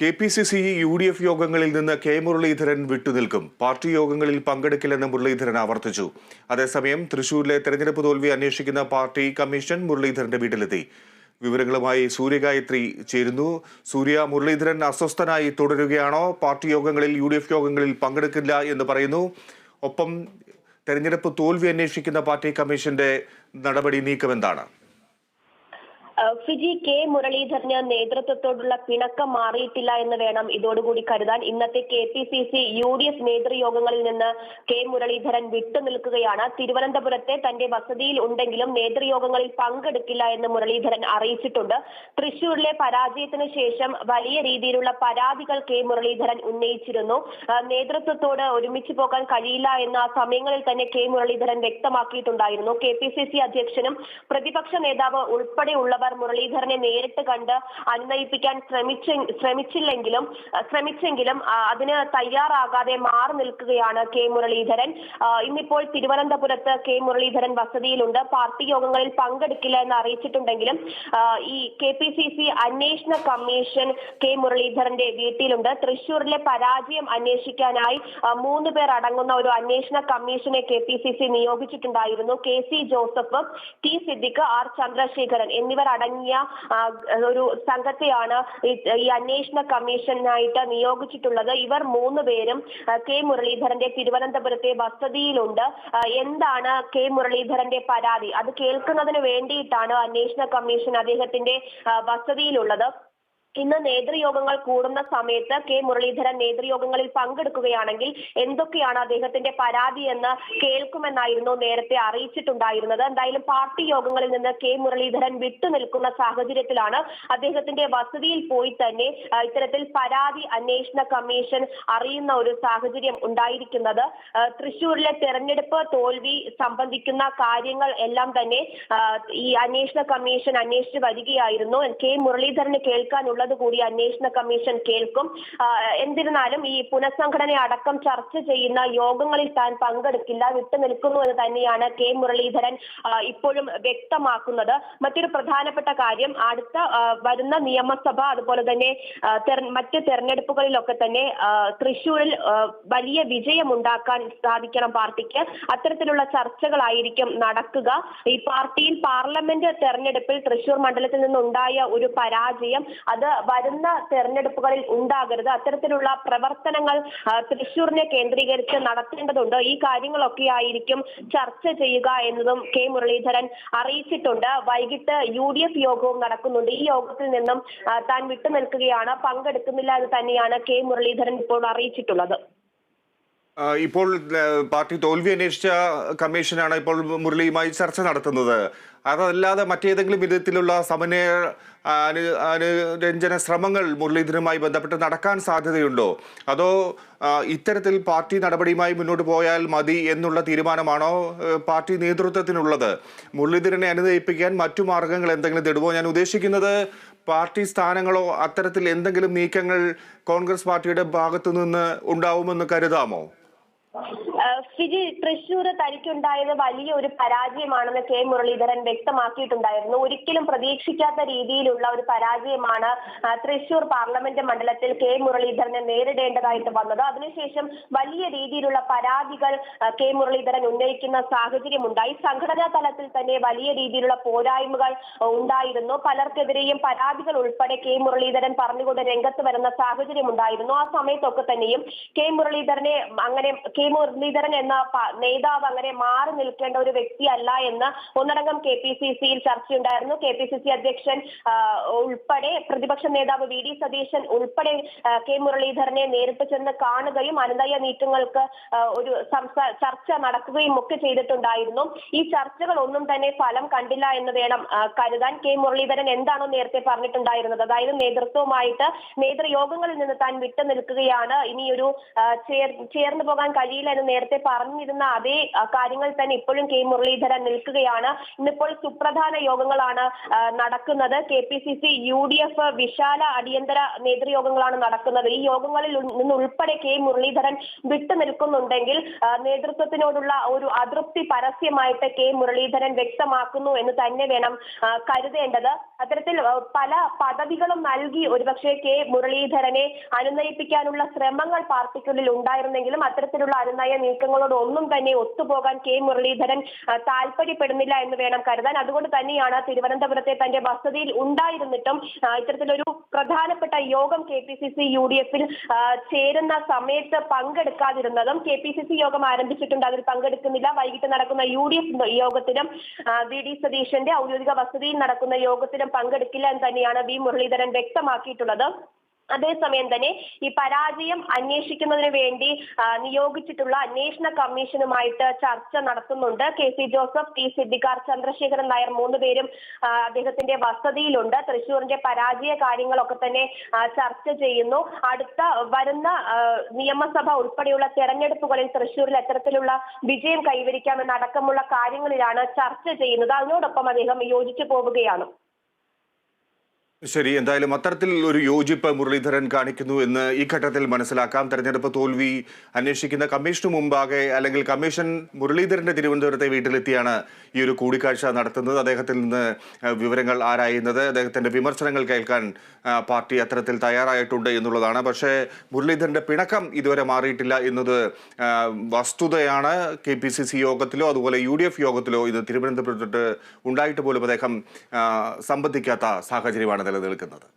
K P C C U D F യോഗങ്ങളിൽ നിന്ന് K Muraleedharan വിട്ടുനിൽക്കും. Party യോഗങ്ങളിൽ പങ്കെടുക്കില്ലെന്ന് മുരളീധരൻ ആവർത്തിച്ചു. അതേസമയം തൃശൂരിലെ തെരഞ്ഞെടുപ്പ് തോൽവി അന്വേഷിക്കുന്ന പാർട്ടി കമ്മീഷൻ മുരളീധരന്റെ വീട്ടിലെത്തി. വിവരങ്ങളുമായി സൂര്യഗായത്രി ചേരുന്നു. സൂര്യ മുരളീധരൻ അസ്വസ്ഥനായി തുടരുകയാണോ? പാർട്ടി യോഗങ്ങളിൽ യു ഡി എഫ് യോഗങ്ങളിൽ പങ്കെടുക്കില്ല എന്ന് പറയുന്നു. ഒപ്പം തെരഞ്ഞെടുപ്പ് തോൽവി അന്വേഷിക്കുന്ന പാർട്ടി കമ്മീഷന്റെ നടപടി നീക്കമെന്താണ്? ഫിജി കെ മുരളീധരന് നേതൃത്വത്തോടുള്ള പിണക്കം മാറിയിട്ടില്ല എന്ന് വേണം ഇതോടുകൂടി കരുതാൻ. ഇന്നത്തെ K P C C U D F നേതൃയോഗങ്ങളിൽ നിന്ന് കെ മുരളീധരൻ വിട്ടുനിൽക്കുകയാണ് തിരുവനന്തപുരത്തെ തന്റെ വസതിയിൽ ഉണ്ടെങ്കിലും നേതൃയോഗങ്ങളിൽ പങ്കെടുക്കില്ല എന്ന് മുരളീധരൻ അറിയിച്ചിട്ടുണ്ട്. തൃശൂരിലെ പരാജയത്തിന് ശേഷം വലിയ രീതിയിലുള്ള പരാതികൾ കെ മുരളീധരൻ ഉന്നയിച്ചിരുന്നു. നേതൃത്വത്തോട് ഒരുമിച്ച് പോകാൻ കഴിയില്ല എന്ന സമയങ്ങളിൽ തന്നെ കെ മുരളീധരൻ വ്യക്തമാക്കിയിട്ടുണ്ടായിരുന്നു. കെ പി സി സി അധ്യക്ഷനും പ്രതിപക്ഷ നേതാവ് ഉൾപ്പെടെയുള്ളവർ മുരളീധരനെ നേരിട്ട് കണ്ട് അനുനയിപ്പിക്കാൻ ശ്രമിച്ച ശ്രമിച്ചില്ലെങ്കിലും ശ്രമിച്ചെങ്കിലും അതിന് തയ്യാറാകാതെ മാറി നിൽക്കുകയാണ് കെ മുരളീധരൻ. ഇന്നിപ്പോൾ തിരുവനന്തപുരത്ത് കെ മുരളീധരൻ വസതിയിലുണ്ട്. പാർട്ടി യോഗങ്ങളിൽ പങ്കെടുക്കില്ല എന്ന് അറിയിച്ചിട്ടുണ്ടെങ്കിലും ഈ കെ പി സി സി അന്വേഷണ കമ്മീഷൻ കെ മുരളീധരന്റെ വീട്ടിലുണ്ട്. തൃശൂരിലെ പരാജയം അന്വേഷിക്കാനായി മൂന്ന് പേർ അടങ്ങുന്ന ഒരു അന്വേഷണ കമ്മീഷനെ K P C C നിയോഗിച്ചിട്ടുണ്ടായിരുന്നു. K C Joseph T Siddique R Chandrasekharan എന്നിവർ അടങ്ങിയ ഒരു സംഘത്തെയാണ് ഈ അന്വേഷണ കമ്മീഷനായിട്ട് നിയോഗിച്ചിട്ടുള്ളത്. ഇവർ മൂന്ന് പേരും കെ മുരളീധരന്റെ തിരുവനന്തപുരത്തെ വസതിയിലുണ്ട്. എന്താണ് കെ മുരളീധരന്റെ പരാതി? അത് കേൾക്കുന്നതിന് വേണ്ടിയിട്ടാണ് അന്വേഷണ കമ്മീഷൻ അദ്ദേഹത്തിന്റെ വസതിയിലുള്ളത്. ഇന്ന് നേതൃയോഗങ്ങൾ കൂടുന്ന സമയത്ത് കെ മുരളീധരൻ നേതൃയോഗങ്ങളിൽ പങ്കെടുക്കുകയാണെങ്കിൽ എന്തൊക്കെയാണ് അദ്ദേഹത്തിന്റെ പരാതി എന്ന് കേൾക്കുമെന്നായിരുന്നു നേരത്തെ അറിയിച്ചിട്ടുണ്ടായിരുന്നത്. എന്തായാലും പാർട്ടി യോഗങ്ങളിൽ നിന്ന് കെ മുരളീധരൻ വിട്ടുനിൽക്കുന്ന സാഹചര്യത്തിലാണ് അദ്ദേഹത്തിന്റെ വസതിയിൽ പോയി തന്നെ ഇത്തരത്തിൽ പരാതി അന്വേഷണ കമ്മീഷൻ അറിയുന്ന ഒരു സാഹചര്യം ഉണ്ടായിരിക്കുന്നത്. തൃശൂരിലെ തെരഞ്ഞെടുപ്പ് തോൽവി സംബന്ധിക്കുന്ന കാര്യങ്ങൾ എല്ലാം തന്നെ ഈ അന്വേഷണ കമ്മീഷൻ അന്വേഷിച്ച് വരികയായിരുന്നു. കെ മുരളീധരന് കേൾക്കാനുള്ളത് കൂടി അന്വേഷണ കമ്മീഷൻ കേൾക്കും. എന്നിരുന്നാലും ഈ പുനഃസംഘടന അടക്കം ചർച്ച ചെയ്യുന്ന യോഗങ്ങളിൽ താൻ പങ്കെടുക്കില്ല വിട്ടുനിൽക്കുന്നു എന്ന് തന്നെയാണ് കെ മുരളീധരൻ ഇപ്പോഴും വ്യക്തമാക്കുന്നത്. മറ്റൊരു പ്രധാനപ്പെട്ട കാര്യം അടുത്ത വരുന്ന നിയമസഭ അതുപോലെ തന്നെ മറ്റ് തെരഞ്ഞെടുപ്പുകളിലൊക്കെ തന്നെ തൃശൂരിൽ വലിയ വിജയമുണ്ടാക്കാൻ സാധിക്കണം പാർട്ടിക്ക്. അത്തരത്തിലുള്ള ചർച്ചകളായിരിക്കും നടക്കുക. ഈ പാർട്ടിയിൽ പാർലമെന്റ് തെരഞ്ഞെടുപ്പിൽ തൃശൂർ മണ്ഡലത്തിൽ നിന്നുണ്ടായ ഒരു പരാജയം അത് വരുന്ന തെരഞ്ഞെടുപ്പുകളിൽ ഉണ്ടാകരുത്. അത്തരത്തിലുള്ള പ്രവർത്തനങ്ങൾ തൃശൂരിനെ കേന്ദ്രീകരിച്ച് നടത്തേണ്ടതുണ്ട്. ഈ കാര്യങ്ങളൊക്കെ ആയിരിക്കും ചർച്ച ചെയ്യുക എന്നതും കെ മുരളീധരൻ അറിയിച്ചിട്ടുണ്ട്. വൈകിട്ട് യു ഡി എഫ് യോഗവും നടക്കുന്നുണ്ട്. ഈ യോഗത്തിൽ നിന്നും താൻ വിട്ടുനിൽക്കുകയാണ് പങ്കെടുക്കുന്നില്ല എന്ന് തന്നെയാണ് കെ മുരളീധരൻ ഇപ്പോൾ അറിയിച്ചിട്ടുള്ളത്. ഇപ്പോൾ പാർട്ടി തോൽവി അന്വേഷിച്ച കമ്മീഷനാണ് ഇപ്പോൾ മുരളിയുമായി ചർച്ച നടത്തുന്നത്. അതല്ലാതെ മറ്റേതെങ്കിലും വിധത്തിലുള്ള സമന്വയ അനുരഞ്ജന ശ്രമങ്ങൾ മുരളീധരനുമായി ബന്ധപ്പെട്ട് നടക്കാൻ സാധ്യതയുണ്ടോ? അതോ ഇത്തരത്തിൽ പാർട്ടി നടപടിയുമായി മുന്നോട്ട് പോയാൽ മതി എന്നുള്ള തീരുമാനമാണോ പാർട്ടി നേതൃത്വത്തിനുള്ളത്? മുരളീധരനെ അനുനയിപ്പിക്കാൻ മറ്റു മാർഗങ്ങൾ എന്തെങ്കിലും തേടുമോ? ഞാൻ ഉദ്ദേശിക്കുന്നത് പാർട്ടി സ്ഥാനങ്ങളോ അത്തരത്തിൽ എന്തെങ്കിലും നീക്കങ്ങൾ കോൺഗ്രസ് പാർട്ടിയുടെ ഭാഗത്തു നിന്ന് ഉണ്ടാവുമെന്ന് കരുതാമോ? Thank you. ഫിജി തൃശൂർ തനിക്കുണ്ടായത് വലിയ ഒരു പരാജയമാണെന്ന് കെ മുരളീധരൻ വ്യക്തമാക്കിയിട്ടുണ്ടായിരുന്നു. ഒരിക്കലും പ്രതീക്ഷിക്കാത്ത രീതിയിലുള്ള ഒരു പരാജയമാണ് തൃശൂർ പാർലമെന്റ് മണ്ഡലത്തിൽ കെ മുരളീധരനെ നേരിടേണ്ടതായിട്ട് വന്നത്. അതിനുശേഷം വലിയ രീതിയിലുള്ള പരാതികൾ കെ മുരളീധരൻ ഉന്നയിക്കുന്ന സാഹചര്യമുണ്ടായി. സംഘടനാ തലത്തിൽ തന്നെ വലിയ രീതിയിലുള്ള പോരായ്മകൾ ഉണ്ടായിരുന്നു. പലർക്കെതിരെയും പരാതികൾ ഉൾപ്പെടെ കെ മുരളീധരൻ പറഞ്ഞുകൊണ്ട് രംഗത്ത് വരുന്ന സാഹചര്യമുണ്ടായിരുന്നു. ആ സമയത്തൊക്കെ തന്നെയും കെ മുരളീധരനെ അങ്ങനെ കെ മുരളീധരൻ എന്ന നേതാവ് അങ്ങനെ മാറി നിൽക്കേണ്ട ഒരു വ്യക്തിയല്ല എന്ന് ഒന്നടങ്കം കെ പി സി സിയിൽ ചർച്ചയുണ്ടായിരുന്നു. കെ പി സി സി അധ്യക്ഷൻ ഉൾപ്പെടെ പ്രതിപക്ഷ നേതാവ് വി ഡി സതീശൻ ഉൾപ്പെടെ കെ മുരളീധരനെ നേരിട്ട് ചെന്ന് കാണുകയും അനന്തയ നീക്കങ്ങൾക്ക് ഒരു ചർച്ച നടക്കുകയും ഒക്കെ ചെയ്തിട്ടുണ്ടായിരുന്നു. ഈ ചർച്ചകൾ ഒന്നും തന്നെ ഫലം കണ്ടില്ല എന്ന് വേണം കരുതാൻ. കെ മുരളീധരൻ എന്താണോ നേരത്തെ പറഞ്ഞിട്ടുണ്ടായിരുന്നത്. അതായത് നേതൃത്വവുമായിട്ട് നേതൃയോഗങ്ങളിൽ നിന്ന് താൻ വിട്ടു നിൽക്കുകയാണ് ഇനിയൊരു ചേർന്ന് പോകാൻ കഴിയില്ല എന്ന് നേരത്തെ നേരത്തെ പറഞ്ഞിരുന്ന അതേ കാര്യങ്ങൾ തന്നെ ഇപ്പോഴും കെ. മുരളീധരൻ നിൽക്കുകയാണ്. ഇന്നിപ്പോൾ സുപ്രധാന യോഗങ്ങളാണ് നടക്കുന്നത്. K P C C U D F വിശാല അടിയന്തര നേതൃയോഗങ്ങളാണ് നടക്കുന്നത്. ഈ യോഗങ്ങളിൽ നിന്നുൾപ്പെടെ കെ. മുരളീധരൻ വിട്ടു നിൽക്കുന്നുണ്ടെങ്കിൽ നേതൃത്വത്തിനോടുള്ള ഒരു അതൃപ്തി പരസ്യമായിട്ട് കെ. മുരളീധരൻ വ്യക്തമാക്കുന്നു എന്ന് തന്നെ വേണം കരുതേണ്ടത്. അത്തരത്തിൽ പല പദവികളും നൽകി ഒരുപക്ഷെ കെ. മുരളീധരനെ അനുനയിപ്പിക്കാനുള്ള ശ്രമങ്ങൾ പാർട്ടിക്കുള്ളിൽ ഉണ്ടായിരുന്നെങ്കിലും അത്തരത്തിലുള്ള അനുനയ നീക്കങ്ങളോട് ഒന്നും തന്നെ ഒത്തുപോകാൻ കെ മുരളീധരൻ താല്പര്യപ്പെടുന്നില്ല എന്ന് വേണം കരുതാൻ. അതുകൊണ്ട് തന്നെയാണ് തിരുവനന്തപുരത്തെ തന്റെ വസതിയിൽ ഉണ്ടായിരുന്നിട്ടും ഇത്തരത്തിലൊരു പ്രധാനപ്പെട്ട യോഗം K P C C U D എഫിൽ ചേരുന്ന സമയത്ത് പങ്കെടുക്കാതിരുന്നതും കെ പി സി സി യോഗം ആരംഭിച്ചിട്ടുണ്ട്. അതിൽ പങ്കെടുക്കുന്നില്ല. വൈകിട്ട് നടക്കുന്ന യു ഡി എഫ് യോഗത്തിലും വി ഡി സതീശന്റെ ഔദ്യോഗിക വസതിയിൽ നടക്കുന്ന യോഗത്തിലും പങ്കെടുക്കില്ല എന്ന് തന്നെയാണ് വി മുരളീധരൻ വ്യക്തമാക്കിയിട്ടുള്ളത്. അതേസമയം തന്നെ ഈ പരാജയം അന്വേഷിക്കുന്നതിന് വേണ്ടി നിയോഗിച്ചിട്ടുള്ള അന്വേഷണ കമ്മീഷനുമായിട്ട് ചർച്ച നടത്തുന്നുണ്ട്. K C Joseph T Siddique R Chandrasekharan Nair മൂന്നുപേരും പേരും അദ്ദേഹത്തിന്റെ വസതിയിലുണ്ട്. തൃശൂരിന്റെ പരാജയ കാര്യങ്ങളൊക്കെ തന്നെ ചർച്ച ചെയ്യുന്നു. അടുത്ത വരുന്ന നിയമസഭ ഉൾപ്പെടെയുള്ള തെരഞ്ഞെടുപ്പുകളിൽ തൃശൂരിൽ എത്തരത്തിലുള്ള വിജയം കൈവരിക്കാമെന്ന അടക്കമുള്ള കാര്യങ്ങളിലാണ് ചർച്ച ചെയ്യുന്നത്. അതിനോടൊപ്പം അദ്ദേഹം യോജിച്ചു പോവുകയാണ്. ശരി എന്തായാലും അത്തരത്തിൽ ഒരു യോജിപ്പ് മുരളീധരൻ കാണിക്കുന്നു എന്ന് ഈ ഘട്ടത്തിൽ മനസ്സിലാക്കാം. തെരഞ്ഞെടുപ്പ് തോൽവി അന്വേഷിക്കുന്ന കമ്മീഷന് മുമ്പാകെ അല്ലെങ്കിൽ കമ്മീഷൻ മുരളീധരന്റെ തിരുവനന്തപുരത്തെ വീട്ടിലെത്തിയാണ് ഈ ഒരു കൂടിക്കാഴ്ച നടത്തുന്നത്. അദ്ദേഹത്തിൽ നിന്ന് വിവരങ്ങൾ ആരായുന്നത് അദ്ദേഹത്തിന്റെ വിമർശനങ്ങൾ കേൾക്കാൻ പാർട്ടി അത്തരത്തിൽ തയ്യാറായിട്ടുണ്ട് എന്നുള്ളതാണ്. പക്ഷേ മുരളീധരന്റെ പിണക്കം ഇതുവരെ മാറിയിട്ടില്ല എന്നത് വസ്തുതയാണ്. കെ പി സി സി യോഗത്തിലോ അതുപോലെ യു ഡി എഫ് യോഗത്തിലോ ഇത് തിരുവനന്തപുരത്ത് ഉണ്ടായിട്ട് പോലും അദ്ദേഹം സംബന്ധിക്കാത്ത സാഹചര്യമാണ് നിലനിൽക്കുന്നത്.